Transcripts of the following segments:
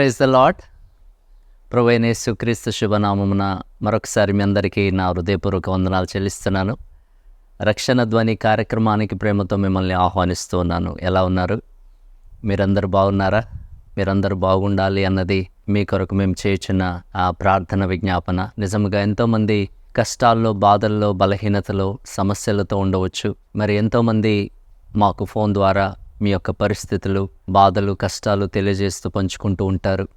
Praise the lot ప్రొవైనేసు క్రీస్తు శుభనామమున మరొకసారి మీ అందరికీ నా హృదయపూర్వక వందనాలు చెల్లిస్తున్నాను. రక్షణ ధ్వని కార్యక్రమానికి ప్రేమతో మిమ్మల్ని ఆహ్వానిస్తూ ఉన్నాను. ఎలా ఉన్నారు? మీరందరూ బాగున్నారా? మీరందరూ బాగుండాలి అన్నది మీ కొరకు మేము చేయుచున్న ఆ ప్రార్థన విజ్ఞాపన. నిజంగా ఎంతోమంది కష్టాల్లో బాధల్లో బలహీనతలో సమస్యలతో ఉండవచ్చు. మరి ఎంతోమంది మాకు ఫోన్ ద్వారా మీ యొక్క పరిస్థితులు బాధలు కష్టాలు తెలియజేస్తూ పంచుకుంటూ ఉంటారు.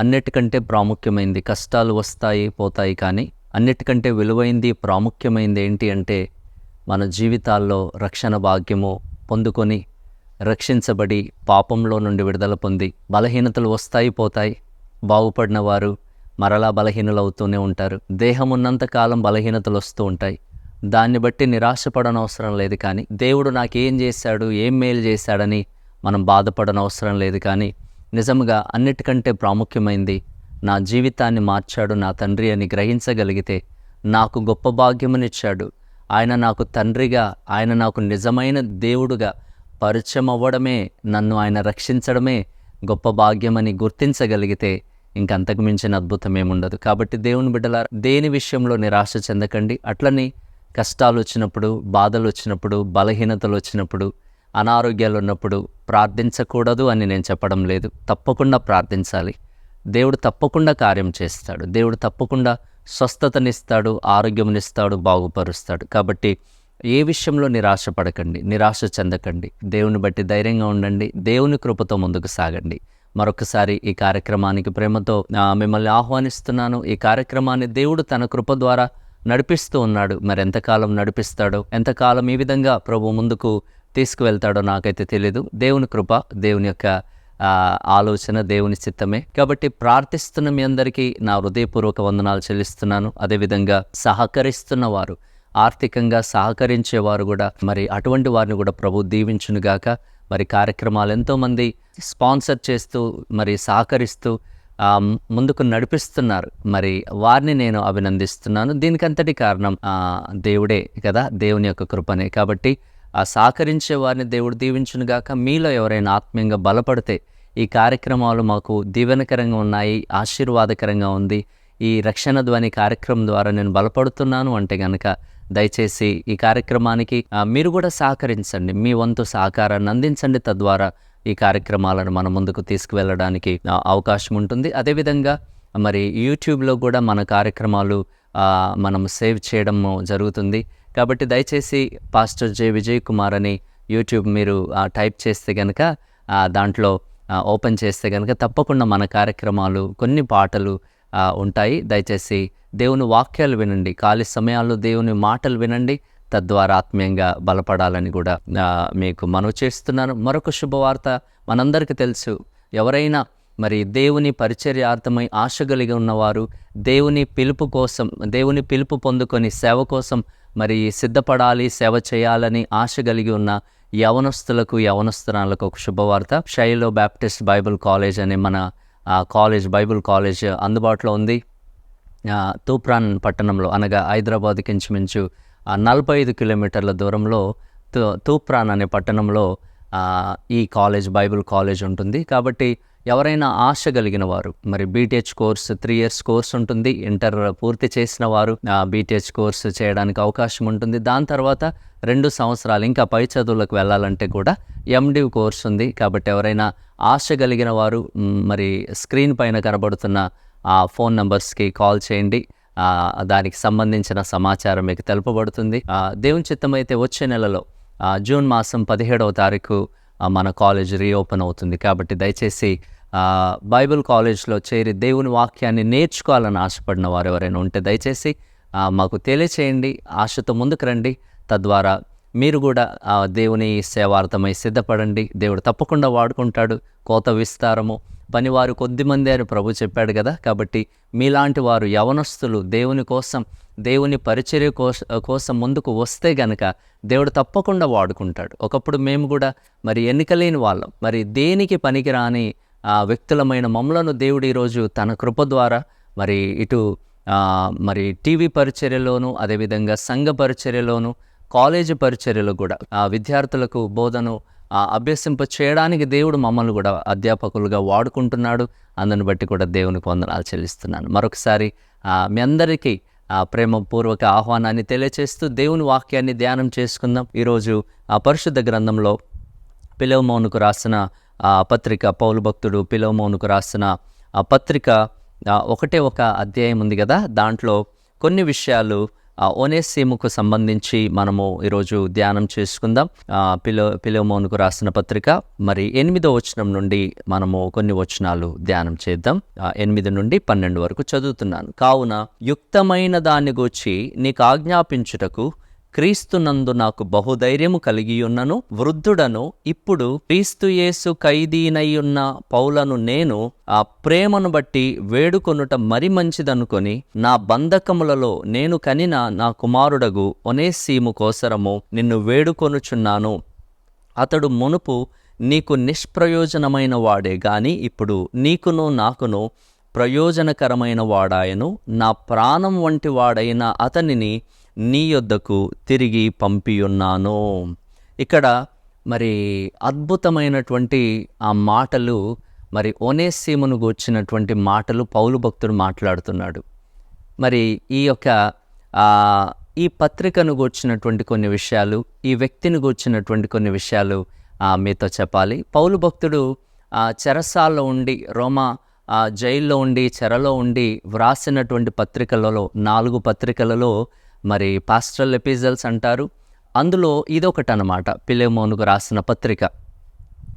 అన్నిటికంటే ప్రాముఖ్యమైనది కష్టాలు వస్తాయి పోతాయి కానీ అన్నిటికంటే విలువైంది ప్రాముఖ్యమైనది ఏంటి అంటే మన జీవితాల్లో రక్షణ భాగ్యము పొందుకొని రక్షించబడి పాపంలో నుండి విడుదల పొంది బలహీనతలు వస్తాయి పోతాయి. బాగుపడిన వారు మరలా బలహీనులు అవుతూనే ఉంటారు. దేహం ఉన్నంత కాలం బలహీనతలు వస్తూ ఉంటాయి. దాన్ని బట్టి నిరాశపడనవసరం లేదు కానీ దేవుడు నాకేం చేశాడు ఏం మేలు చేశాడని మనం బాధపడనవసరం లేదు కానీ నిజంగా అన్నిటికంటే ప్రాముఖ్యమైంది నా జీవితాన్ని మార్చాడు నా తండ్రి అని గ్రహించగలిగితే నాకు గొప్ప భాగ్యమునిచ్చాడు. ఆయన నాకు తండ్రిగా ఆయన నాకు నిజమైన దేవుడుగా పరిచయం అవ్వడమే నన్ను ఆయన రక్షించడమే గొప్ప భాగ్యమని గుర్తించగలిగితే ఇంకంతకు మించిన అద్భుతం ఏముండదు కాబట్టి దేవుని బిడ్డల దేని విషయంలో నిరాశ చెందకండి అట్లని కష్టాలు వచ్చినప్పుడు బాధలు వచ్చినప్పుడు బలహీనతలు వచ్చినప్పుడు అనారోగ్యాలు ఉన్నప్పుడు ప్రార్థించకూడదు అని నేను చెప్పడం లేదు. తప్పకుండా ప్రార్థించాలి. దేవుడు తప్పకుండా కార్యం చేస్తాడు. దేవుడు తప్పకుండా స్వస్థతనిస్తాడు ఆరోగ్యమునిస్తాడు బాగుపరుస్తాడు. కాబట్టి ఏ విషయంలో నిరాశ పడకండి నిరాశ చెందకండి. దేవుని బట్టి ధైర్యంగా ఉండండి దేవుని కృపతో ముందుకు సాగండి. మరొకసారి ఈ కార్యక్రమానికి ప్రేమతో మిమ్మల్ని ఆహ్వానిస్తున్నాను. ఈ కార్యక్రమాన్ని దేవుడు తన కృప ద్వారా నడిపిస్తూ ఉన్నాడు. మరి ఎంతకాలం నడిపిస్తాడో ఎంతకాలం ఈ విధంగా ప్రభు ముందుకు తీసుకువెళ్తాడో నాకైతే తెలియదు దేవుని కృప దేవుని యొక్క ఆలోచన దేవుని చిత్తమే. కాబట్టి ప్రార్థిస్తున్న మీ అందరికీ నా హృదయపూర్వక వందనాలు చెల్లిస్తున్నాను. అదేవిధంగా సహకరిస్తున్న వారు ఆర్థికంగా సహకరించేవారు కూడా మరి అటువంటి వారిని కూడా ప్రభు దీవించునుగాక. మరి కార్యక్రమాలు ఎంతోమంది స్పాన్సర్ చేస్తూ మరి సహకరిస్తూ ముందుకు నడిపిస్తున్నారు. మరి వారిని నేను అభినందిస్తున్నాను. దీనికంతటి కారణం దేవుడే కదా దేవుని యొక్క కృపనే. కాబట్టి ఆ సహకరించే వారిని దేవుడు దీవించునుగాక మీలో ఎవరైనా ఆత్మీయంగా బలపడితే ఈ కార్యక్రమాలు మాకు దీవెనకరంగా ఉన్నాయి ఆశీర్వాదకరంగా ఉంది. ఈ రక్షణ ధ్వని కార్యక్రమం ద్వారా నేను బలపడుతున్నాను అంటే కనుక దయచేసి ఈ కార్యక్రమానికి మీరు కూడా సహకరించండి. మీ వంతు సహకారాన్ని అందించండి తద్వారా ఈ కార్యక్రమాలను మన ముందుకు తీసుకువెళ్ళడానికి అవకాశం ఉంటుంది. అదేవిధంగా మరి యూట్యూబ్లో కూడా మన కార్యక్రమాలు మనం సేవ్ చేయడం జరుగుతుంది. కాబట్టి దయచేసి పాస్టర్ జే. విజయ్ కుమార్ అని యూట్యూబ్ మీరు టైప్ చేస్తే కనుక దాంట్లో ఓపెన్ చేస్తే కనుక తప్పకుండా మన కార్యక్రమాలు కొన్ని పాటలు ఉంటాయి. దయచేసి దేవుని వాక్యాలు వినండి. ఖాళీ సమయాల్లో దేవుని మాటలు వినండి. తద్వారా ఆత్మీయంగా బలపడాలని కూడా మీకు మనవి చేస్తున్నాను. మరొక శుభవార్త మనందరికీ తెలుసు. ఎవరైనా మరి దేవుని పరిచర్యార్థమై ఆశ కలిగి ఉన్నవారు దేవుని పిలుపు కోసం దేవుని పిలుపు పొందుకొని సేవ కోసం మరి సిద్ధపడాలి సేవ చేయాలని ఆశ కలిగి ఉన్న యవనస్తులకు యవనస్తురాలకు ఒక శుభవార్త. షైలో బ్యాప్టిస్ట్ బైబిల్ కాలేజ్ అనే మన కాలేజ్ బైబిల్ కాలేజ్ అందుబాటులో ఉంది. తూప్రాన్ పట్టణంలో అనగా హైదరాబాద్కి ఇంచుమించు నలభై ఐదు కిలోమీటర్ల దూరంలో తూ తూప్రాన్ అనే పట్టణంలో ఈ కాలేజ్ బైబిల్ కాలేజ్ ఉంటుంది. కాబట్టి ఎవరైనా ఆశ కలిగిన వారు మరి BTH course three years course ఉంటుంది. ఇంటర్ పూర్తి చేసిన వారు బీటీహెచ్ కోర్స్ చేయడానికి అవకాశం ఉంటుంది. దాని తర్వాత రెండు సంవత్సరాలు ఇంకా పై చదువులకు వెళ్ళాలంటే కూడా ఎండి కోర్స్ ఉంది. కాబట్టి ఎవరైనా ఆశ కలిగిన వారు మరి స్క్రీన్ పైన కనబడుతున్న ఆ ఫోన్ నంబర్స్కి కాల్ చేయండి. దానికి సంబంధించిన సమాచారం మీకు తెలుపబడుతుంది. దేవుని చిత్తమైతే వచ్చే నెలలో జూన్ మాసం పదిహేడవ తారీఖు మన కాలేజ్ రీఓపెన్ అవుతుంది. కాబట్టి దయచేసి బైబిల్ కాలేజ్లో చేరి దేవుని వాక్యాన్ని నేర్చుకోవాలని ఆశపడిన వారు ఎవరైనా ఉంటే దయచేసి మాకు తెలియచేయండి ఆశతో ముందుకు రండి. తద్వారా మీరు కూడా దేవుని సేవార్థమై సిద్ధపడండి. దేవుడు తప్పకుండా వాడుకుంటాడు. కోత విస్తారము పనివారు కొద్దిమంది అని ప్రభు చెప్పాడు కదా. కాబట్టి మీలాంటి వారు యవనస్తులు దేవుని కోసం దేవుని పరిచర్య కోసం ముందుకు వస్తే గనక దేవుడు తప్పకుండా వాడుకుంటాడు. ఒకప్పుడు మేము కూడా మరి ఎన్నికలేని వాళ్ళం. మరి దేనికి పనికిరాని ఆ వ్యక్తులమైన మమ్మలను దేవుడు ఈరోజు తన కృప ద్వారా మరి ఇటు మరి టీవీ పరిచర్యలోను అదేవిధంగా సంఘ పరిచర్యలోను కాలేజీ పరిచర్యలు కూడా ఆ విద్యార్థులకు బోధను అభ్యసింప చేయడానికి దేవుడు మమ్మల్ని కూడా అధ్యాపకులుగా వాడుకుంటున్నాడు. అందుని బట్టి కూడా దేవునికి వందనాలు చెల్లిస్తున్నాను. మరొకసారి మీ అందరికీ ఆ ప్రేమపూర్వక ఆహ్వానాన్ని తెలియచేస్తూ దేవుని వాక్యాన్ని ధ్యానం చేసుకుందాం. ఈరోజు ఆ పరిశుద్ధ గ్రంథంలో పిలవమౌనుకు రాసిన ఆ పత్రిక పౌలు భక్తుడు పిలవమౌనుకు రాసిన ఆ పత్రిక ఒకటే ఒక అధ్యాయం ఉంది కదా? దాంట్లో కొన్ని విషయాలు ఓనేసీముకు సంబంధించి మనము ఈరోజు ధ్యానం చేసుకుందాం. పిలో పిలోమోన్కు రాసిన పత్రిక. మరి ఎనిమిదో వచనం నుండి మనము కొన్ని వచనాలు ధ్యానం చేద్దాం. ఎనిమిది నుండి పన్నెండు వరకు చదువుతున్నాను. కావున యుక్తమైన దాన్ని గూర్చి నీకు ఆజ్ఞాపించుటకు క్రీస్తునందు నాకు బహుధైర్యము కలిగియున్నను వృద్ధుడను ఇప్పుడు క్రీస్తుయేసు ఖైదీనయ్యున్న పౌలను నేను ఆ ప్రేమను బట్టి వేడుకొనుట మరి మంచిదనుకొని నా బంధకములలో నేను కనిన నా కుమారుడగు ఒనేసీము కోసరము నిన్ను వేడుకొనుచున్నాను. అతడు మునుపు నీకు నిష్ప్రయోజనమైన వాడే గాని ఇప్పుడు నీకును నాకును ప్రయోజనకరమైన వాడాయను నా ప్రాణం వంటి వాడైన అతనిని నీ యొద్దకు తిరిగి పంపియున్నాను. ఇక్కడ మరి అద్భుతమైనటువంటి ఆ మాటలు మరి ఒనేసీమును గూర్చినటువంటి మాటలు పౌలు భక్తుడు మాట్లాడుతున్నాడు. మరి ఈ యొక్క ఈ పత్రికను గూర్చినటువంటి కొన్ని విషయాలు ఈ వ్యక్తిని గూర్చినటువంటి కొన్ని విషయాలు ఆ, మీతో చెప్పాలి. పౌలు భక్తుడు ఆ, చెరసాల్లో ఉండి రోమా జైల్లో ఉండి చెరలో ఉండి వ్రాసినటువంటి పత్రికలలో నాలుగు పత్రికలలో మరి పాస్ట్రల్ ఎపిజల్స్ అంటారు. అందులో ఇదొకటి అనమాట పిలేమోనుకు రాసిన పత్రిక.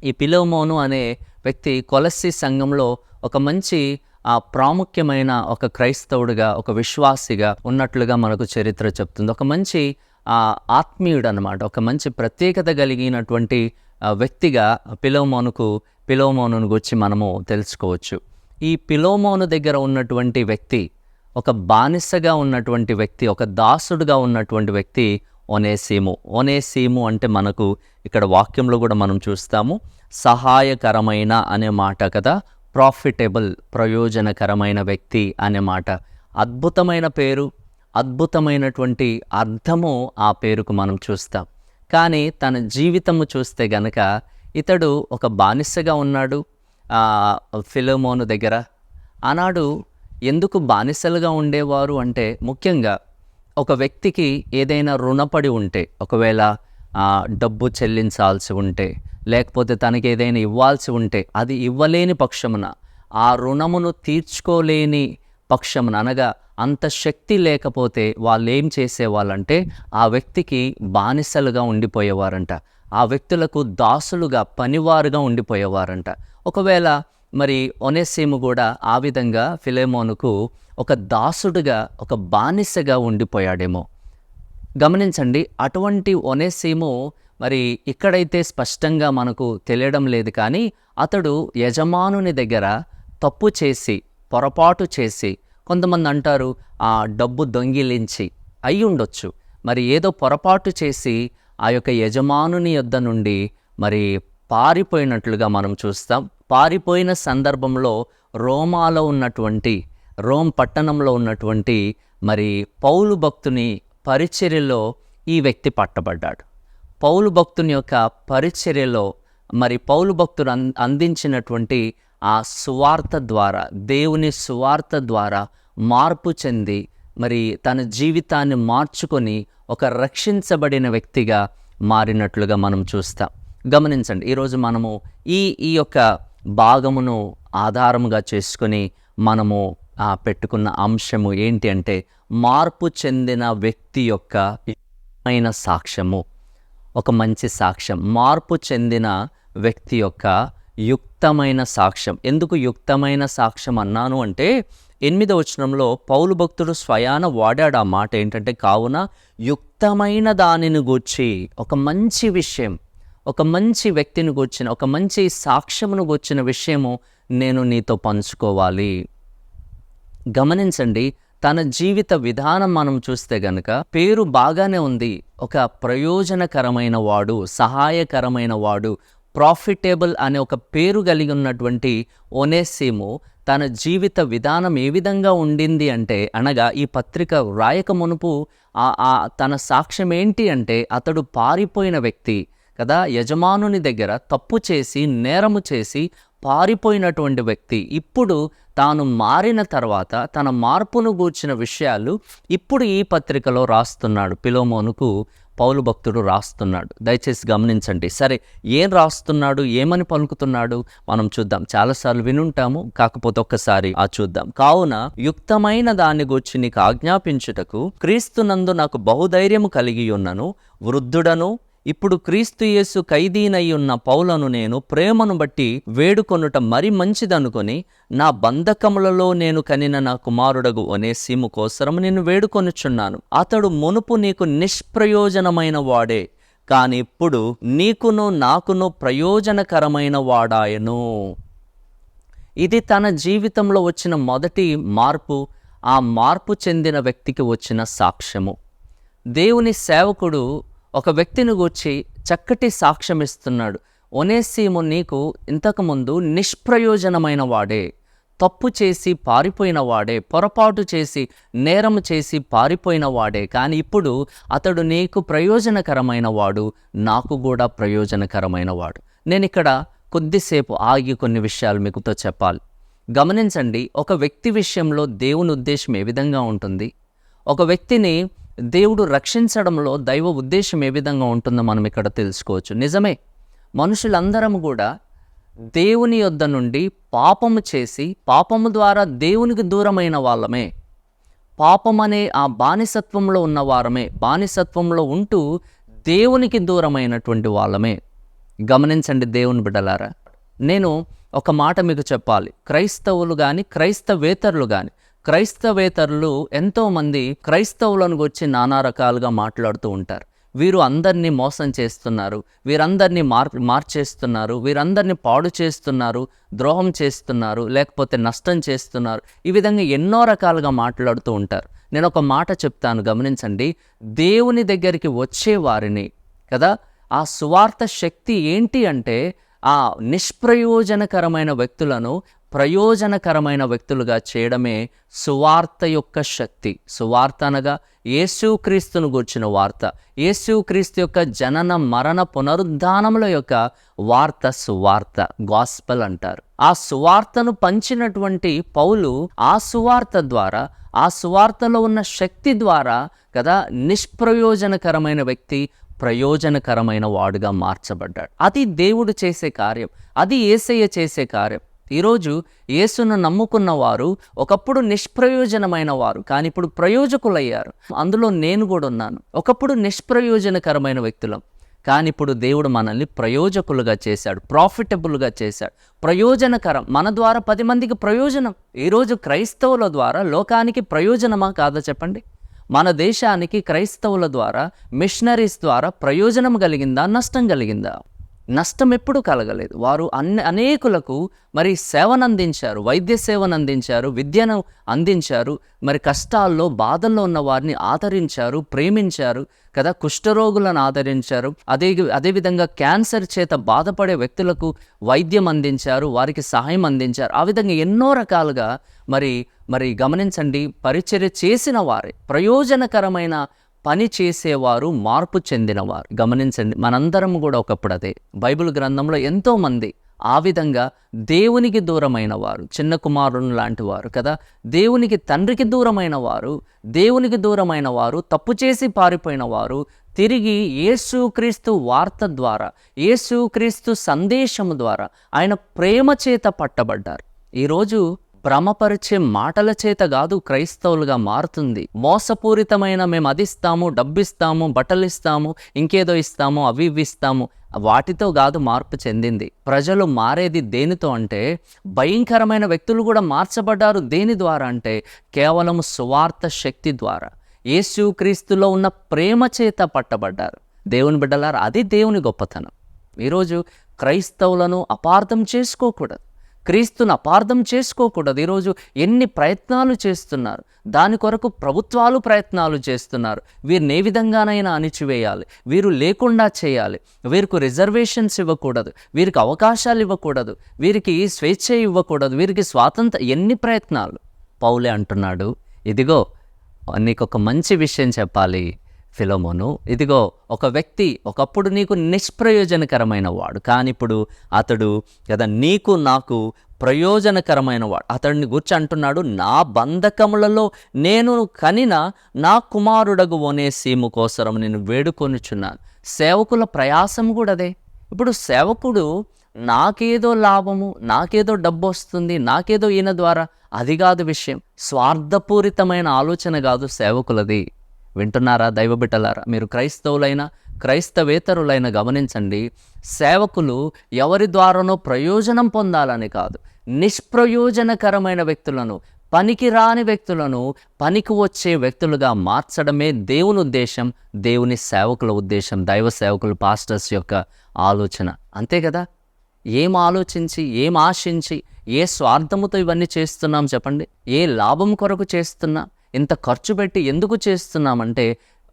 ఈ పిలోమోను అనే వ్యక్తి కొలస్సి సంఘంలో ఒక మంచి ఆ ప్రాముఖ్యమైన ఒక క్రైస్తవుడిగా ఒక విశ్వాసిగా ఉన్నట్లుగా మనకు చరిత్ర చెప్తుంది. ఒక మంచి ఆ, ఆత్మీయుడు అనమాట ఒక మంచి ప్రత్యేకత కలిగినటువంటి వ్యక్తిగా పిలోమోనుకు పిలోమోనును గురించి మనము తెలుసుకోవచ్చు. ఈ పిలోమోను దగ్గర ఉన్నటువంటి వ్యక్తి ఒక బానిసగా ఉన్నటువంటి వ్యక్తి ఒక దాసుడుగా ఉన్నటువంటి వ్యక్తి ఒనేసీము. ఒనేసీము అంటే మనకు ఇక్కడ వాక్యంలో కూడా మనం చూస్తాము సహాయకరమైన అనే మాట కదా ప్రాఫిటబుల్ ప్రయోజనకరమైన వ్యక్తి అనే మాట. అద్భుతమైన పేరు అద్భుతమైనటువంటి అర్థము ఆ పేరుకు మనం చూస్తాం. కానీ తన జీవితము చూస్తే గనక ఇతడు ఒక బానిసగా ఉన్నాడు ఫిలోమోను దగ్గర. ఆనాడు ఎందుకు బానిసలుగా ఉండేవారు అంటే ముఖ్యంగా ఒక వ్యక్తికి ఏదైనా రుణపడి ఉంటే ఒకవేళ డబ్బు చెల్లించాల్సి ఉంటే లేకపోతే తనకి ఏదైనా ఇవ్వాల్సి ఉంటే అది ఇవ్వలేని పక్షమున ఆ రుణమును తీర్చుకోలేని పక్షమున అనగా అంత శక్తి లేకపోతే వాళ్ళు ఏం చేసేవాళ్ళంటే ఆ వ్యక్తికి బానిసలుగా ఉండిపోయేవారంట. ఆ వ్యక్తులకు దాసులుగా పనివారుగా ఉండిపోయేవారంట. ఒకవేళ మరి ఒనేసీము కూడా ఆ విధంగా ఫిలేమోనుకు ఒక దాసుడుగా ఒక బానిసగా ఉండిపోయాడేమో. గమనించండి అటువంటి ఒనేసీము మరి ఇక్కడైతే స్పష్టంగా మనకు తెలియడం లేదు కానీ అతడు యజమానుని దగ్గర తప్పు చేసి పొరపాటు చేసి కొంతమంది అంటారు ఆ డబ్బు దొంగిలించి అయి ఉండొచ్చు. మరి ఏదో పొరపాటు చేసి ఆ యొక్క యజమానుని యొద్ద నుండి మరి పారిపోయినట్లుగా మనం చూస్తాం. పారిపోయిన సందర్భంలో రోమాలో ఉన్నటువంటి రోమ్ పట్టణంలో ఉన్నటువంటి మరి పౌలు భక్తుని పరిచర్యలో ఈ వ్యక్తి పట్టబడ్డాడు పౌలు భక్తుని యొక్క పరిచర్యలో మరి పౌలు భక్తుడు అం అందించినటువంటి ఆ సువార్త ద్వారా దేవుని సువార్త ద్వారా మార్పు చెంది మరి తన జీవితాన్ని మార్చుకొని ఒక రక్షించబడిన వ్యక్తిగా మారినట్లుగా మనం చూస్తాం. గమనించండి ఈరోజు మనము ఈ ఈ యొక్క భాగమును ఆధారముగా చేసుకొని మనము పెట్టుకున్న అంశము ఏంటి అంటే మార్పు చెందిన వ్యక్తి యొక్క అయిన సాక్ష్యము. ఒక మంచి సాక్ష్యం. మార్పు చెందిన వ్యక్తి యొక్క యుక్తమైన సాక్ష్యం. ఎందుకు యుక్తమైన సాక్ష్యం అన్నాను అంటే ఎనిమిదవ వచనంలో పౌలు భక్తుడు స్వయాన వాడాడు ఆ మాట ఏంటంటే కావున యుక్తమైన దానిని గూర్చి ఒక మంచి విషయం ఒక మంచి వ్యక్తిని గూర్చిన ఒక మంచి సాక్ష్యమును గూర్చిన విషయము నేను నీతో పంచుకోవాలి. గమనించండి తన జీవిత విధానం మనం చూస్తే గనక పేరు బాగానే ఉంది. ఒక ప్రయోజనకరమైన వాడు సహాయకరమైన వాడు ప్రాఫిటేబుల్ అనే ఒక పేరు కలిగి ఉన్నటువంటి ఒనేసిము తన జీవిత విధానం ఏ విధంగా ఉండింది అంటే అనగా ఈ పత్రిక రాయక మునుపు తన సాక్ష్యం ఏంటి అంటే అతడు పారిపోయిన వ్యక్తి. కదా? యజమానుని దగ్గర తప్పు చేసి నేరము చేసి పారిపోయినటువంటి వ్యక్తి ఇప్పుడు తాను మారిన తర్వాత తన మార్పును గూర్చిన విషయాలు ఇప్పుడు ఈ పత్రికలో రాస్తున్నాడు. పిలోమోనుకు పౌలు భక్తుడు రాస్తున్నాడు. దయచేసి గమనించండి. సరే ఏం రాస్తున్నాడు? ఏమని పలుకుతున్నాడు? మనం చూద్దాం. చాలాసార్లు వినుంటాము కాకపోతే ఒక్కసారి ఆ చూద్దాం. కావున యుక్తమైన దాన్ని గూర్చి నీకు ఆజ్ఞాపించుటకు క్రీస్తునందు నాకు బహుధైర్యము కలిగి ఉన్నను వృద్ధుడను ఇప్పుడు క్రీస్తుయేసు ఖైదీనై ఉన్న పౌలను నేను ప్రేమను బట్టి వేడుకొనుట మరి మంచిదనుకొని నా బంధకములలో నేను కనిన నా కుమారుడగు ఒనేసీము కోసరం నేను వేడుకొనుచున్నాను. అతడు మునుపు నీకు నిష్ప్రయోజనమైన వాడే కాని ఇప్పుడు నీకును నాకును ప్రయోజనకరమైన వాడాయను. ఇది తన జీవితంలో వచ్చిన మొదటి మార్పు ఆ మార్పు చెందిన వ్యక్తికి వచ్చిన సాక్ష్యము. దేవుని సేవకుడు ఒక వ్యక్తిని గూర్చి చక్కటి సాక్ష్యం ఇస్తున్నాడు. ఒనేసీము నీకు ఇంతకుముందు నిష్ప్రయోజనమైన వాడే. తప్పు చేసి పారిపోయిన వాడే. పొరపాటు చేసి నేరం చేసి పారిపోయిన వాడే. కానీ ఇప్పుడు అతడు నీకు ప్రయోజనకరమైన వాడు. నాకు కూడా ప్రయోజనకరమైన వాడు. నేను ఇక్కడ కొద్దిసేపు ఆగి కొన్ని విషయాలు మీకుతో చెప్పాలి. గమనించండి ఒక వ్యక్తి విషయంలో దేవుని ఉద్దేశం ఏ విధంగా ఉంటుంది? ఒక వ్యక్తిని దేవుడు రక్షించడంలో దైవ ఉద్దేశం ఏ విధంగా ఉంటుందో మనం ఇక్కడ తెలుసుకోవచ్చు. నిజమే మనుషులందరం కూడా దేవుని యొద్ద నుండి పాపము చేసి పాపము ద్వారా దేవునికి దూరమైన వాళ్ళమే. పాపం అనే ఆ బానిసత్వంలో ఉన్న వారమే. బానిసత్వంలో ఉంటూ దేవునికి దూరమైనటువంటి వాళ్ళమే. గమనించండి దేవుని బిడ్డలారా నేను ఒక మాట మీకు చెప్పాలి. క్రైస్తవులు కానీ క్రైస్తవేతరులు కానీ క్రైస్తవేతరులు ఎంతోమంది క్రైస్తవులను గురించి నానా రకాలుగా మాట్లాడుతూ ఉంటారు. వీరు అందరినీ మోసం చేస్తున్నారు. వీరందరినీ మార్ మార్చేస్తున్నారు. వీరందరినీ పాడు చేస్తున్నారు. ద్రోహం చేస్తున్నారు. లేకపోతే నష్టం చేస్తున్నారు. ఈ విధంగా ఎన్నో రకాలుగా మాట్లాడుతూ ఉంటారు. నేను ఒక మాట చెప్తాను గమనించండి. దేవుని దగ్గరికి వచ్చే వారిని కదా? ఆ సువార్త శక్తి ఏంటి అంటే ఆ నిష్ప్రయోజనకరమైన వ్యక్తులను ప్రయోజనకరమైన వ్యక్తులుగా చేయడమే సువార్త యొక్క శక్తి. సువార్త అనగా యేసుక్రీస్తును గూర్చిన వార్త. యేసుక్రీస్తు యొక్క జనన మరణ పునరుద్ధానముల యొక్క వార్త సువార్త గాస్పల్ అంటారు. ఆ సువార్తను పంచినటువంటి పౌలు ఆ సువార్త ద్వారా ఆ సువార్తలో ఉన్న శక్తి ద్వారా కదా నిష్ప్రయోజనకరమైన వ్యక్తి ప్రయోజనకరమైన వాడుగా మార్చబడ్డాడు. అది దేవుడు చేసే కార్యం. అది ఏసయ్య చేసే కార్యం. ఈరోజు యేసును నమ్ముకున్న వారు ఒకప్పుడు నిష్ప్రయోజనమైన వారు కానీ ఇప్పుడు ప్రయోజకులయ్యారు. అందులో నేను కూడా ఉన్నాను. ఒకప్పుడు నిష్ప్రయోజనకరమైన వ్యక్తులం కానీ ఇప్పుడు దేవుడు మనల్ని ప్రయోజకులుగా చేశాడు ప్రాఫిటబుల్గా చేశాడు. ప్రయోజనకరం మన ద్వారా పది మందికి ప్రయోజనం. ఈరోజు క్రైస్తవుల ద్వారా లోకానికి ప్రయోజనమా కాదా చెప్పండి? మన దేశానికి క్రైస్తవుల ద్వారా మిషనరీస్ ద్వారా ప్రయోజనం కలిగిందా నష్టం కలిగిందా? నష్టం ఎప్పుడు కలగలేదు. వారు అన్ని అనేకులకు మరి సేవనందించారు వైద్య సేవను అందించారు విద్యను అందించారు మరి కష్టాల్లో బాధల్లో ఉన్న వారిని ఆదరించారు ప్రేమించారు కదా కుష్ఠరోగులను ఆదరించారు. అదే అదేవిధంగా క్యాన్సర్ చేత బాధపడే వ్యక్తులకు వైద్యం అందించారు వారికి సహాయం అందించారు. ఆ విధంగా ఎన్నో రకాలుగా మరి మరి గమనించండి పరిచర్య చేసిన వారే. ప్రయోజనకరమైన పని చేసేవారు మార్పు చెందినవారు. గమనించండి మనందరం కూడా ఒకప్పుడు అదే. బైబిల్ గ్రంథంలో ఎంతోమంది ఆ విధంగా దేవునికి దూరమైన వారు చిన్న కుమారుని లాంటి వారు కదా. దేవునికి తండ్రికి దూరమైన వారు దేవునికి దూరమైన వారు తప్పు చేసి పారిపోయిన వారు తిరిగి యేసుక్రీస్తు వార్త ద్వారా యేసుక్రీస్తు సందేశము ద్వారా ఆయన ప్రేమ చేత పట్టబడ్డారు. ఈరోజు భ్రమపరిచే మాటల చేత కాదు క్రైస్తవులుగా మారుతుంది. మోసపూరితమైన మేము అదిస్తాము డబ్బిస్తాము బట్టలిస్తాము ఇంకేదో ఇస్తాము అవి ఇవి ఇస్తాము వాటితో కాదు మార్పు చెందింది. ప్రజలు మారేది దేనితో అంటే భయంకరమైన వ్యక్తులు కూడా మార్చబడ్డారు దేని ద్వారా అంటే కేవలం సువార్త శక్తి ద్వారా. యేసుక్రీస్తులో ఉన్న ప్రేమ చేత పట్టబడ్డారు. దేవుని బిడ్డలారు అది దేవుని గొప్పతనం. ఈరోజు క్రైస్తవులను అపార్థం చేసుకోకూడదు. క్రీస్తును అపార్థం చేసుకోకూడదు. ఈరోజు ఎన్ని ప్రయత్నాలు చేస్తున్నారు? దాని కొరకు ప్రభుత్వాలు ప్రయత్నాలు చేస్తున్నారు. వీరిని ఏ విధంగానైనా అణిచివేయాలి. వీరు లేకుండా చేయాలి. వీరికి రిజర్వేషన్స్ ఇవ్వకూడదు. వీరికి అవకాశాలు ఇవ్వకూడదు. వీరికి స్వేచ్ఛ ఇవ్వకూడదు. వీరికి స్వాతంత్ర ఎన్ని ప్రయత్నాలు? పౌలే అంటున్నాడు. ఇదిగో నీకు ఒక మంచి విషయం చెప్పాలి. ఫిలోమోను ఇదిగో ఒక వ్యక్తి ఒకప్పుడు నీకు నిష్ప్రయోజనకరమైన వాడు కానీ ఇప్పుడు అతడు కదా నీకు నాకు ప్రయోజనకరమైన వాడు అతడిని గుర్చి అంటున్నాడు నా బంధకములలో నేను కనిన నా కుమారుడగు ఓనే సీము కోసరం నేను వేడుకొనుచున్నాను. సేవకుల ప్రయాసం కూడా అదే. ఇప్పుడు సేవకుడు నాకేదో లాభము నాకేదో డబ్బు వస్తుంది నాకేదో ఈయన ద్వారా అది కాదు విషయం. స్వార్థపూరితమైన ఆలోచన కాదు సేవకులది. వింటున్నారా దైవబిడ్డలారా? మీరు క్రైస్తవులైన క్రైస్తవేతరులైన గమనించండి సేవకులు ఎవరి ద్వారానో ప్రయోజనం పొందాలని కాదు. నిష్ప్రయోజనకరమైన వ్యక్తులను పనికిరాని వ్యక్తులను పనికి వచ్చే వ్యక్తులుగా మార్చడమే దేవుని ఉద్దేశం దేవుని సేవకుల ఉద్దేశం దైవ సేవకులు పాస్టర్స్ యొక్క ఆలోచన. అంతే కదా? ఏం ఆలోచించి ఏం ఆశించి ఏ స్వార్థముతో ఇవన్నీ చేస్తున్నాం చెప్పండి? ఏ లాభం కొరకు చేస్తున్నాం? ఇంత ఖర్చు పెట్టి ఎందుకు చేస్తున్నామంటే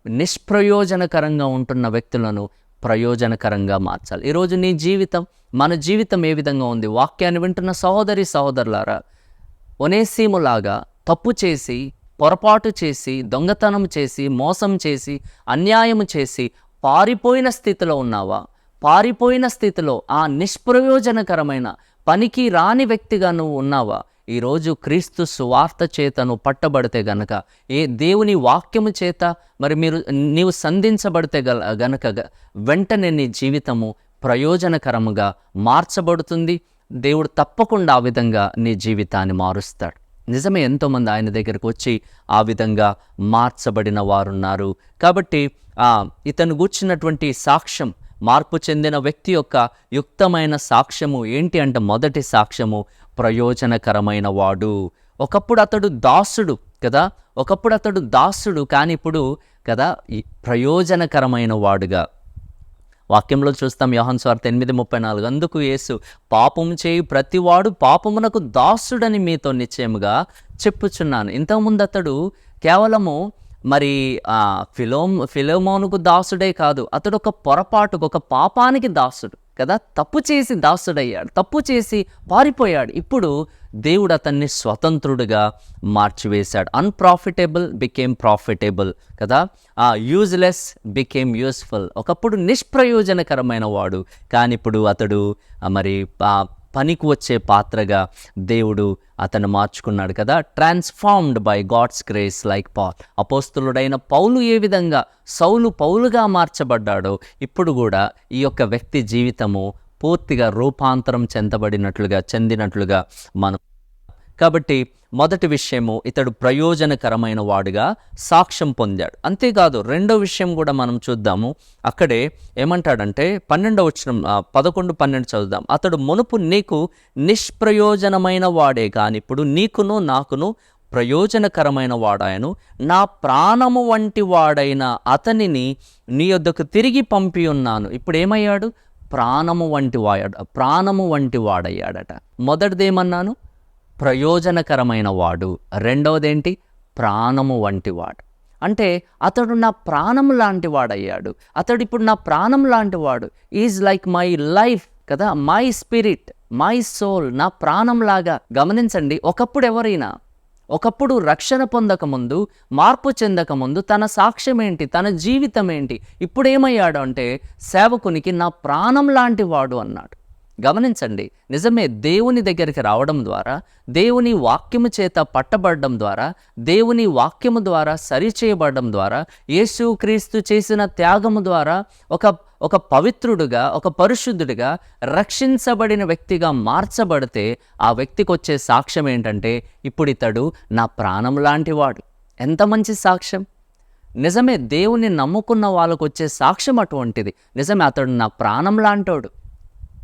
నిష్ప్రయోజనకరంగా ఉంటున్న వ్యక్తులను ప్రయోజనకరంగా మార్చాలి. ఈరోజు నీ జీవితం మన జీవితం ఏ విధంగా ఉంది? వాక్యాన్ని వింటున్న సహోదరి సహోదరులారా ఒనేసీములాగా తప్పు చేసి పొరపాటు చేసి దొంగతనం చేసి మోసం చేసి అన్యాయం చేసి పారిపోయిన స్థితిలో ఉన్నావా? పారిపోయిన స్థితిలో ఆ నిష్ప్రయోజనకరమైన పనికి రాని వ్యక్తిగా నువ్వు ఉన్నావా? ఈరోజు క్రీస్తు సువార్త చేతను పట్టబడితే గనక ఏ దేవుని వాక్యము చేత మరి మీరు నీవు సంధించబడితే గల గనక వెంటనే నీ జీవితము ప్రయోజనకరముగా మార్చబడుతుంది. దేవుడు తప్పకుండా ఆ విధంగా నీ జీవితాన్ని మారుస్తాడు. నిజమే ఎంతోమంది ఆయన దగ్గరకు వచ్చి ఆ విధంగా మార్చబడిన వారున్నారు. కాబట్టి ఇతను కూర్చున్నటువంటి సాక్ష్యం మార్పు చెందిన వ్యక్తి యొక్క యుక్తమైన సాక్ష్యము ఏంటి అంటే మొదటి సాక్ష్యము ప్రయోజనకరమైన వాడు. ఒకప్పుడు అతడు దాసుడు కదా? ఒకప్పుడు అతడు దాసుడు కానీ ఇప్పుడు కదా? ప్రయోజనకరమైన వాడుగా. వాక్యంలో చూస్తాం యోహన్ స్వార్థ ఎనిమిది ముప్పై నాలుగు. అందుకు యేసు పాపము చేయి ప్రతివాడు పాపమునకు దాసుడని మీతో నిశ్చయముగా చెప్పుచున్నాను. ఇంతకుముందు అతడు కేవలము మరి ఫిలోమ్ ఫిలోమోనుకు దాసుడే కాదు. అతడు ఒక పొరపాటుకు ఒక పాపానికి దాసుడు. కదా? తప్పు చేసి దాసుడయ్యాడు తప్పు చేసి పారిపోయాడు. ఇప్పుడు దేవుడు అతన్ని స్వతంత్రుడుగా మార్చివేశాడు. అన్ప్రాఫిటబుల్ బికేమ్ ప్రాఫిటబుల్ కదా? ఆ యూజ్లెస్ బికేమ్ యూస్ఫుల్ ఒకప్పుడు నిష్ప్రయోజనకరమైన వాడు. కానీ ఇప్పుడు అతడు మరి పనికి వచ్చే పాత్రగా దేవుడు అతను మార్చుకున్నాడు కదా. Transformed by God's grace like Paul అపోస్తులుడైన పౌలు ఏ విధంగా సౌలు పౌలుగా మార్చబడ్డాడో ఇప్పుడు కూడా ఈ యొక్క వ్యక్తి జీవితము పూర్తిగా రూపాంతరం చెందబడినట్లుగా చెందినట్లుగా మనం కాబట్టి మొదటి విషయము ఇతడు ప్రయోజనకరమైన వాడుగా సాక్ష్యం పొందాడు. అంతేకాదు రెండో విషయం కూడా మనం చూద్దాము. అక్కడే ఏమంటాడంటే పన్నెండవ వచ్చిన పదకొండు పన్నెండు చదువుదాం. అతడు మునుపు నీకు నిష్ప్రయోజనమైన వాడే కానీ ఇప్పుడు నీకును నాకును ప్రయోజనకరమైన వాడాయను. నా ప్రాణము వంటి వాడైన అతనిని నీ యొద్దకు తిరిగి పంపి ఉన్నాను. ఇప్పుడు ఏమయ్యాడు? ప్రాణము వంటి వాడు ప్రాణము వంటి వాడయ్యాడట. మొదటిదేమన్నాను ప్రయోజనకరమైన వాడు. రెండవదేంటి? ప్రాణము వంటివాడు. అంటే అతడు నా ప్రాణం లాంటి వాడయ్యాడు. అతడు ఇప్పుడు నా ప్రాణం లాంటి వాడు. ఈజ్ లైక్ మై లైఫ్ కదా? మై స్పిరిట్ మై సోల్ నా ప్రాణంలాగా. గమనించండి ఒకప్పుడు ఎవరైనా ఒకప్పుడు రక్షణ పొందకముందు మార్పు చెందకముందు తన సాక్ష్యం ఏంటి తన జీవితం ఏంటి ఇప్పుడు ఏమయ్యాడు అంటే సేవకునికి నా ప్రాణం లాంటి వాడు అన్నాడు. గమనించండి. నిజమే దేవుని దగ్గరికి రావడం ద్వారా దేవుని వాక్యము చేత పట్టబడడం ద్వారా దేవుని వాక్యము ద్వారా సరిచేయబడడం ద్వారా యేసు క్రీస్తు చేసిన త్యాగము ద్వారా ఒక ఒక పవిత్రుడుగా ఒక పరిశుద్ధుడిగా రక్షించబడిన వ్యక్తిగా మార్చబడితే ఆ వ్యక్తికి వచ్చే సాక్ష్యం ఏంటంటే ఇప్పుడు ఇతడు నా ప్రాణం లాంటి వాడు. ఎంత మంచి సాక్ష్యం? నిజమే దేవుని నమ్ముకున్న వాళ్ళకు వచ్చే సాక్ష్యం అటువంటిది. నిజమే అతడు నా ప్రాణం లాంటోడు.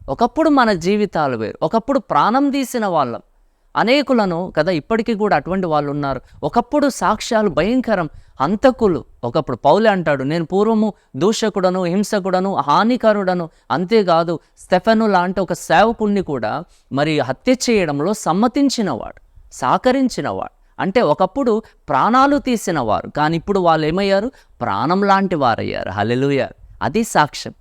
ఒకప్పుడు మన జీవితాలు వేరు. ఒకప్పుడు ప్రాణం తీసిన వాళ్ళం. అనేకులను కదా ఇప్పటికీ కూడా అటువంటి వాళ్ళు ఉన్నారు. ఒకప్పుడు సాక్ష్యాలు భయంకరం. హంతకులు. ఒకప్పుడు పౌలే అంటాడు నేను పూర్వము దూషకుడను హింసకుడను హానికరుడను అంతేకాదు స్టెఫెను లాంటి ఒక సేవకుణ్ణి కూడా మరి హత్య చేయడంలో సమ్మతించినవాడు సహకరించినవాడు. అంటే ఒకప్పుడు ప్రాణాలు తీసినవారు కానీ ఇప్పుడు వాళ్ళు ఏమయ్యారు? ప్రాణం లాంటి వారయ్యారు. హలెలుయ అది సాక్ష్యం.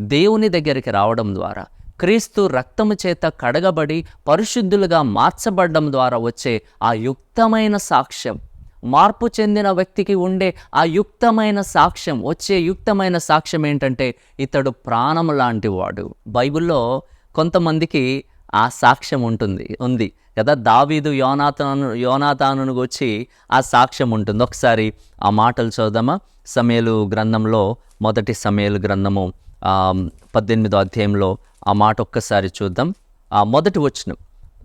దేవుని దగ్గరికి రావడం ద్వారా క్రీస్తు రక్తము చేత కడగబడి పరిశుద్ధులుగా మార్చబడడం ద్వారా వచ్చే ఆ యుక్తమైన సాక్ష్యం. మార్పు చెందిన వ్యక్తికి ఉండే ఆ యుక్తమైన సాక్ష్యం వచ్చే యుక్తమైన సాక్ష్యం ఏంటంటే ఇతడు ప్రాణం లాంటి వాడు. బైబిల్లో కొంతమందికి ఆ సాక్ష్యం ఉంటుంది ఉంది కదా? దావీదు యోనాతాను యోనాతాను వచ్చి ఆ సాక్ష్యం ఉంటుంది. ఒకసారి ఆ మాటలు చూద్దామా? సమయలు గ్రంథంలో మొదటి సమయలు గ్రంథము పద్దెనిమిదో అధ్యాయంలో ఆ మాట ఒక్కసారి చూద్దాం. ఆ మొదటి వచనం.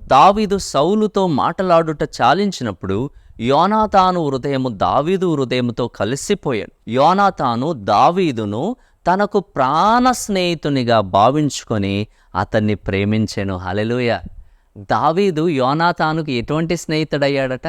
దావీదు సౌలుతో మాటలాడుట చాలించినప్పుడు యోనాతాను హృదయము దావీదు హృదయముతో కలిసిపోయాడు యోనాతాను దావీదును తనకు ప్రాణ స్నేహితునిగా భావించుకొని అతన్ని ప్రేమించాను. హలెలుయ దావీదు యోనాతానుకు ఎటువంటి స్నేహితుడయ్యాడట?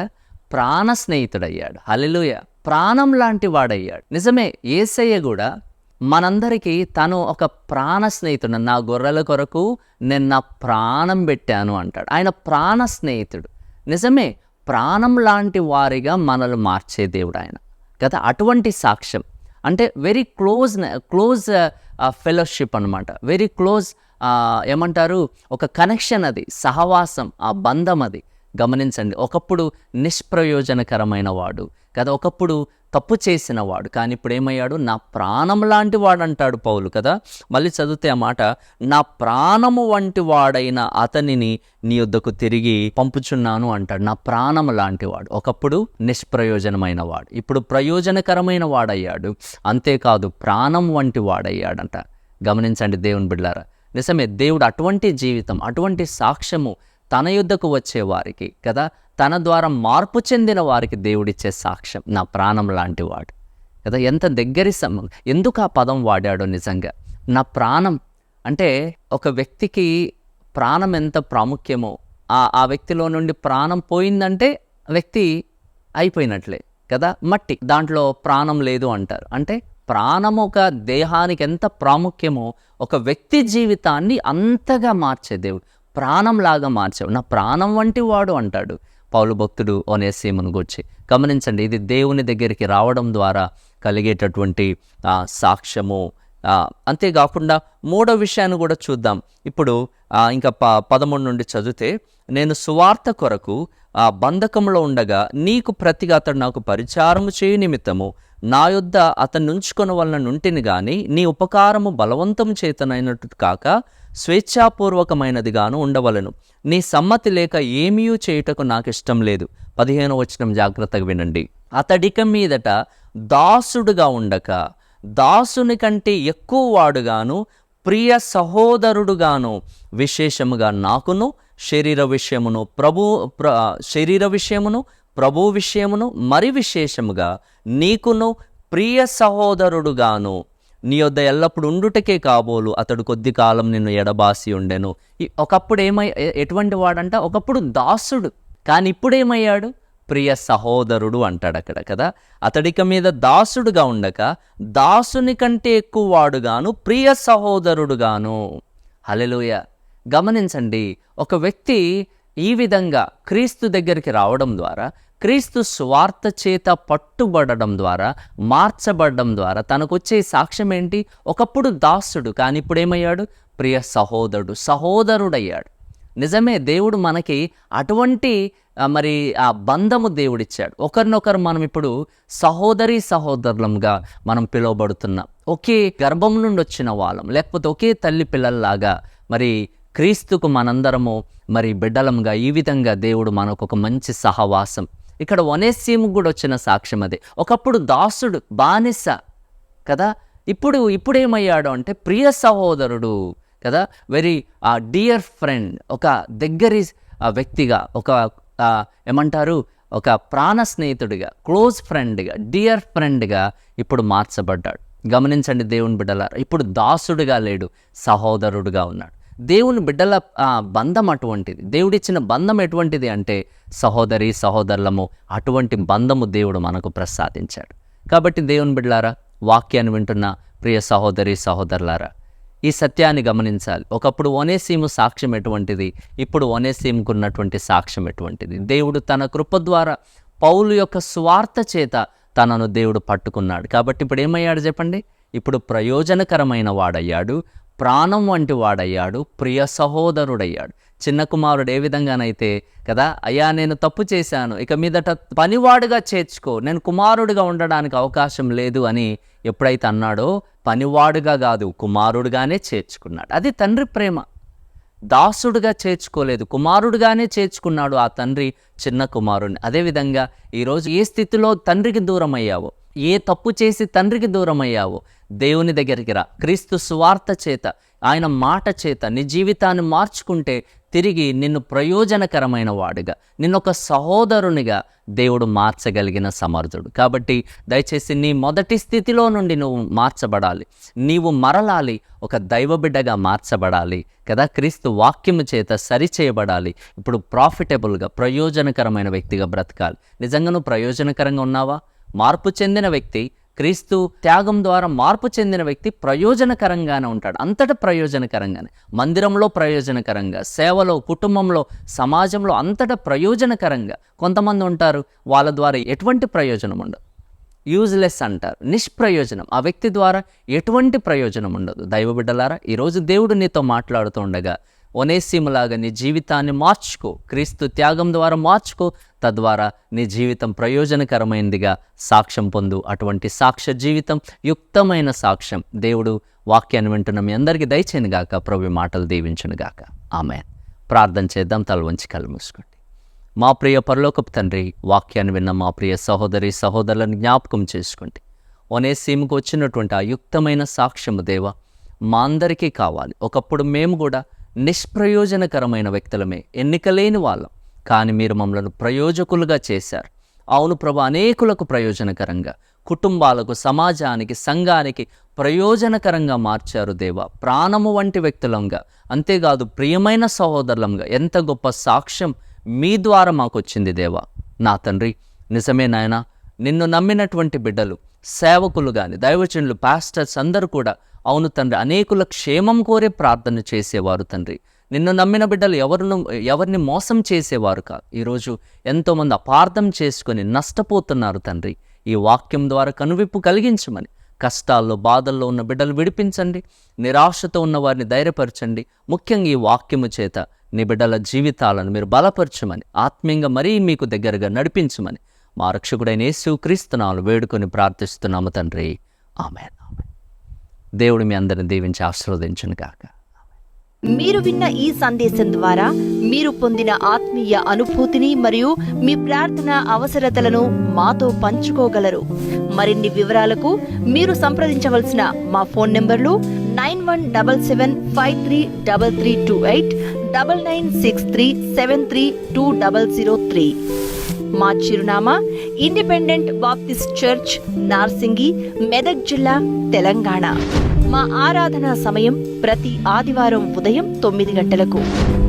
ప్రాణ స్నేహితుడయ్యాడు. హలెలుయ ప్రాణం లాంటి వాడయ్యాడు. నిజమే ఏసయ్య కూడా మనందరికీ తను ఒక ప్రాణ స్నేహితుడు. నా గొర్రెల కొరకు నేను నా ప్రాణం పెట్టాను అంటాడు. ఆయన ప్రాణ స్నేహితుడు. నిజమే ప్రాణం లాంటి వారిగా మనల్ని మార్చే దేవుడు ఆయన. కదా అటువంటి సాక్ష్యం. అంటే వెరీ క్లోజ్ క్లోజ్ ఫెలోషిప్ అనమాట వెరీ క్లోజ్ ఏమంటారు? ఒక కనెక్షన్ అది సహవాసం ఆ బంధం అది. గమనించండి ఒకప్పుడు నిష్ప్రయోజనకరమైన వాడు. కదా ఒకప్పుడు తప్పు చేసిన వాడు కానీ ఇప్పుడు ఏమయ్యాడు నా ప్రాణం లాంటి వాడు అంటాడు పౌలు కదా. మళ్ళీ చదివితే ఆ మాట నా ప్రాణము వంటి వాడైన అతనిని నీ యొద్దకు తిరిగి పంపుచున్నాను అంటాడు. నా ప్రాణం లాంటి వాడు. ఒకప్పుడు నిష్ప్రయోజనమైన వాడు. ఇప్పుడు ప్రయోజనకరమైన వాడయ్యాడు. అంతేకాదు ప్రాణం వంటి వాడయ్యాడంట. గమనించండి దేవుని బిడ్డారా నిజమే దేవుడు అటువంటి జీవితం అటువంటి సాక్ష్యము తన యుద్ధకు వచ్చే వారికి కదా? తన ద్వారా మార్పు చెందిన వారికి దేవుడిచ్చే సాక్ష్యం నా ప్రాణం లాంటివాడు కదా? ఎంత దగ్గరి సమ ఎందుకు ఆ పదం వాడాడో నిజంగా? నా ప్రాణం అంటే ఒక వ్యక్తికి ప్రాణం ఎంత ప్రాముఖ్యమో ఆ ఆ వ్యక్తిలో నుండి ప్రాణం పోయిందంటే వ్యక్తి అయిపోయినట్లే కదా? మట్టి దాంట్లో ప్రాణం లేదు అంటారు. అంటే ప్రాణం ఒక దేహానికి ఎంత ప్రాముఖ్యమో ఒక వ్యక్తి జీవితాన్ని అంతగా మార్చే దేవుడు. ప్రాణంలాగా మార్చావు. నా ప్రాణం వంటి వాడు అంటాడు పౌలు భక్తుడు ఒనేసీమును గురించి. గమనించండి ఇది దేవుని దగ్గరికి రావడం ద్వారా కలిగేటటువంటి సాక్ష్యము. అంతేకాకుండా మూడో విషయాన్ని కూడా చూద్దాం. ఇప్పుడు ఇంకా ప పదమూడు నుండి చదివితే నేను సువార్త కొరకు ఆ బంధకంలో ఉండగా నీకు ప్రతిగా అతడు నాకు పరిచారము చేయు నిమిత్తము నా యొద్ద అతను నుంచుకొని వలన నుంటిని గాని నీ ఉపకారము బలవంతం చేతనైనట్టు కాక స్వేచ్ఛాపూర్వకమైనదిగాను ఉండవలను. నీ సమ్మతి లేక ఏమీ చేయుటకు నాకు ఇష్టం లేదు. పదిహేను వచనం జాగ్రత్తగా వినండి. అతడిక మీదట దాసుడుగా ఉండక దాసుని కంటే ఎక్కువ వాడుగాను ప్రియ సహోదరుడుగాను విశేషముగా నాకును శరీర విషయమును ప్రభు ప్ర శరీర విషయమును ప్రభు విషయమును మరి విశేషముగా నీకును ప్రియ సహోదరుడుగాను నీ యొద్ద ఎల్లప్పుడు ఉండుటకే కాబోలు. అతడు కొద్ది కాలం నిన్ను ఎడబాసి ఉండెను. ఒకప్పుడు ఏమై ఎటువంటి వాడంట? ఒకప్పుడు దాసుడు. కానీ ఇప్పుడు ఏమయ్యాడు ప్రియ సహోదరుడు అంటాడు అక్కడ కదా? అతడిక మీద దాసుడుగా ఉండక దాసుని కంటే ఎక్కువ వాడుగాను ప్రియ సహోదరుడుగాను. హలెలుయ గమనించండి ఒక వ్యక్తి ఈ విధంగా క్రీస్తు దగ్గరికి రావడం ద్వారా క్రీస్తు స్వార్థ చేత పట్టుబడడం ద్వారా మార్చబడడం ద్వారా తనకు వచ్చే సాక్ష్యం ఏంటి? ఒకప్పుడు దాసుడు కానీ ఇప్పుడు ఏమయ్యాడు ప్రియ సహోదరుడు సహోదరుడయ్యాడు. నిజమే దేవుడు మనకి అటువంటి మరి ఆ బంధము దేవుడిచ్చాడు. ఒకరినొకరు మనం ఇప్పుడు సహోదరి సహోదరులంగా మనం పిలువబడుతున్నాం. ఒకే గర్భం నుండి వచ్చిన వాళ్ళం లేకపోతే ఒకే తల్లి పిల్లల్లాగా మరి క్రీస్తుకు మనందరము మరి బిడ్డలంగా ఈ విధంగా దేవుడు మనకు ఒక మంచి సహవాసం ఇక్కడ వనేసీము కూడా వచ్చిన సాక్ష్యం అది. ఒకప్పుడు దాసుడు బానిస కదా? ఇప్పుడు ఇప్పుడు ఏమయ్యాడు అంటే ప్రియ సహోదరుడు కదా? వెరీ డియర్ ఫ్రెండ్ ఒక దగ్గరి ఆ, వ్యక్తిగా ఒక uh, ఏమంటారు? ఒక ప్రాణ స్నేహితుడిగా క్లోజ్ ఫ్రెండ్గా డియర్ ఫ్రెండ్గా ఇప్పుడు మార్చబడ్డాడు. గమనించండి దేవుని బిడ్డలారా ఇప్పుడు దాసుడుగా లేడు సహోదరుడుగా ఉన్నాడు. దేవుని బిడ్డల ఆ, బంధం అటువంటిది. దేవుడిచ్చిన బంధం ఎటువంటిది అంటే సహోదరి సహోదరులము అటువంటి బంధము దేవుడు మనకు ప్రసాదించాడు. కాబట్టి దేవుని బిడ్డలారా వాక్యాన్ని వింటున్న ప్రియ సహోదరి సహోదరులారా ఈ సత్యాన్ని గమనించాలి. ఒకప్పుడు ఒనేసీము సాక్ష్యం ఎటువంటిది? ఇప్పుడు ఒనేసీముకు ఉన్నటువంటి సాక్ష్యం ఎటువంటిది? దేవుడు తన కృప ద్వారా పౌలు యొక్క స్వార్థ చేత తనను దేవుడు పట్టుకున్నాడు. కాబట్టి ఇప్పుడు ఏమయ్యాడు చెప్పండి? ఇప్పుడు ప్రయోజనకరమైన వాడయ్యాడు. ప్రాణం వంటి వాడయ్యాడు ప్రియ సహోదరుడయ్యాడు. చిన్న కుమారుడు ఏ విధంగానైతే కదా అయ్యా నేను తప్పు చేశాను ఇక మీదట పనివాడుగా చేర్చుకో నేను కుమారుడిగా ఉండడానికి అవకాశం లేదు అని ఎప్పుడైతే అన్నాడో పనివాడుగా కాదు కుమారుడుగానే చేర్చుకున్నాడు. అది తండ్రి ప్రేమ. దాసుడుగా చేర్చుకోలేదు కుమారుడుగానే చేర్చుకున్నాడు ఆ తండ్రి చిన్న కుమారుడిని అదేవిధంగా ఈరోజు ఏ స్థితిలో తండ్రికి దూరం అయ్యావో ఏ తప్పు చేసి తండ్రికి దూరం అయ్యావో దేవుని దగ్గరికి రా. క్రీస్తు స్వార్థ చేత ఆయన మాట చేత నీ జీవితాన్ని మార్చుకుంటే తిరిగి నిన్ను ప్రయోజనకరమైన వాడుగా నిన్నొక ఒక సహోదరునిగా దేవుడు మార్చగలిగిన సమర్థుడు. కాబట్టి దయచేసి నీ మొదటి స్థితిలో నుండి నువ్వు మార్చబడాలి. నీవు మరలాలి ఒక దైవబిడ్డగా మార్చబడాలి కదా. క్రీస్తు వాక్యము చేత సరిచేయబడాలి. ఇప్పుడు ప్రాఫిటబుల్గా ప్రయోజనకరమైన వ్యక్తిగా బ్రతకాలి. నిజంగా నువ్వు ప్రయోజనకరంగా ఉన్నావా? మార్పు చెందిన వ్యక్తి క్రీస్తు త్యాగం ద్వారా మార్పు చెందిన వ్యక్తి ప్రయోజనకరంగానే ఉంటాడు. అంతటా ప్రయోజనకరంగానే. మందిరంలో ప్రయోజనకరంగా సేవలో కుటుంబంలో సమాజంలో అంతటా ప్రయోజనకరంగా కొంతమంది ఉంటారు. వాళ్ళ ద్వారా ఎటువంటి ప్రయోజనం ఉండదు. యూజ్లెస్ అంటారు. నిష్ప్రయోజనం. ఆ వ్యక్తి ద్వారా ఎటువంటి ప్రయోజనం ఉండదు. దైవ బిడ్డలారా ఈరోజు దేవుడు నీతో మాట్లాడుతూ ఉండగా ఒనేసిములాగా నీ జీవితాన్ని మార్చుకో. క్రీస్తు త్యాగం ద్వారా మార్చుకో. తద్వారా నీ జీవితం ప్రయోజనకరమైనదిగా సాక్ష్యం పొందు. అటువంటి సాక్ష్య జీవితం యుక్తమైన సాక్ష్యం. దేవుడు వాక్యాన్ని వింటున్న మీ అందరికీ దయచేయను గాక. ప్రభు మాటలు దీవించును గాక. ఆమె ప్రార్థన చేద్దాం. తల వంచి కళ్ళు మూసుకోండి. మా ప్రియ పరలోకపు తండ్రి వాక్యాన్ని విన్న మా ప్రియ సహోదరి సహోదరులను జ్ఞాపకం చేసుకోండి. ఒనేసీముకు వచ్చినటువంటి ఆ యుక్తమైన సాక్ష్యము దేవ మా అందరికీ కావాలి. ఒకప్పుడు మేము కూడా నిష్ప్రయోజనకరమైన వ్యక్తులమే. ఎన్నికలేని వాళ్ళం. కానీ మీరు మమ్మలను ప్రయోజకులుగా చేశారు. అవును ప్రభు అనేకులకు ప్రయోజనకరంగా. కుటుంబాలకు సమాజానికి సంఘానికి ప్రయోజనకరంగా మార్చారు దేవ. ప్రాణము వంటి వ్యక్తులంగా. అంతేకాదు ప్రియమైన సహోదరులంగా. ఎంత గొప్ప సాక్ష్యం మీ ద్వారా మాకు వచ్చింది దేవా. నా తండ్రి నిజమే నాయనా. నిన్ను నమ్మినటువంటి బిడ్డలు సేవకులు కానీ దైవచనులు పాస్టర్స్ అందరూ కూడా అవును తండ్రి అనేకుల క్షేమం కోరే ప్రార్థన చేసేవారు తండ్రి. నిన్ను నమ్మిన బిడ్డలు ఎవరిను ఎవరిని మోసం చేసేవారు కాదు ఈరోజు ఎంతోమంది అపార్థం చేసుకొని నష్టపోతున్నారు తండ్రి. ఈ వాక్యం ద్వారా కనువిప్పు కలిగించమని కష్టాల్లో బాధల్లో ఉన్న బిడ్డలు విడిపించండి నిరాశతో ఉన్న వారిని ధైర్యపరచండి. ముఖ్యంగా ఈ వాక్యము చేత నీ బిడ్డల జీవితాలను మీరు బలపరచమని ఆత్మీయంగా మరీ మీకు దగ్గరగా నడిపించమని మా రక్షకుడైన యేసు క్రీస్తునాలు వేడుకొని ప్రార్థిస్తున్నాము తండ్రి. ఆమె దేవుడు మీ అందరిని దీవించి ఆశీర్వదించను కాక మీరు విన్న ఈ సందేశం ద్వారా మీరు పొందిన ఆత్మీయ అనుభూతిని మరియు మీ ప్రార్థన అవసరతలను మాతో పంచుకోగలరు. మరిన్ని వివరాలకు మీరు సంప్రదించవలసిన మా ఫోన్ నంబర్లు nine one double seven five three double three two eight double nine six three seven three two double zero three. మా చిరునామా Independent Baptist Church Narsingi Medak జిల్లా తెలంగాణ. మా ఆరాధన సమయం ప్రతి ఆదివారం ఉదయం తొమ్మిది గంటలకు.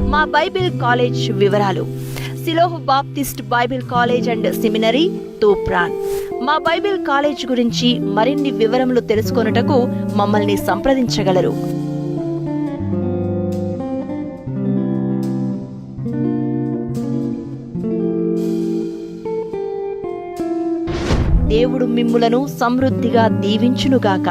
మా బైబిల్ కాలేజ్ వివరాలు. Shiloh Baptist Bible College and Seminary Toopran. మా బైబిల్ కాలేజ్ గురించి మరిన్ని వివరములు తెలుసుకొనుటకు మమ్మల్ని సంప్రదించగలరు. దేవుడు మిమ్ములను సమృద్ధిగా దీవించునుగాక.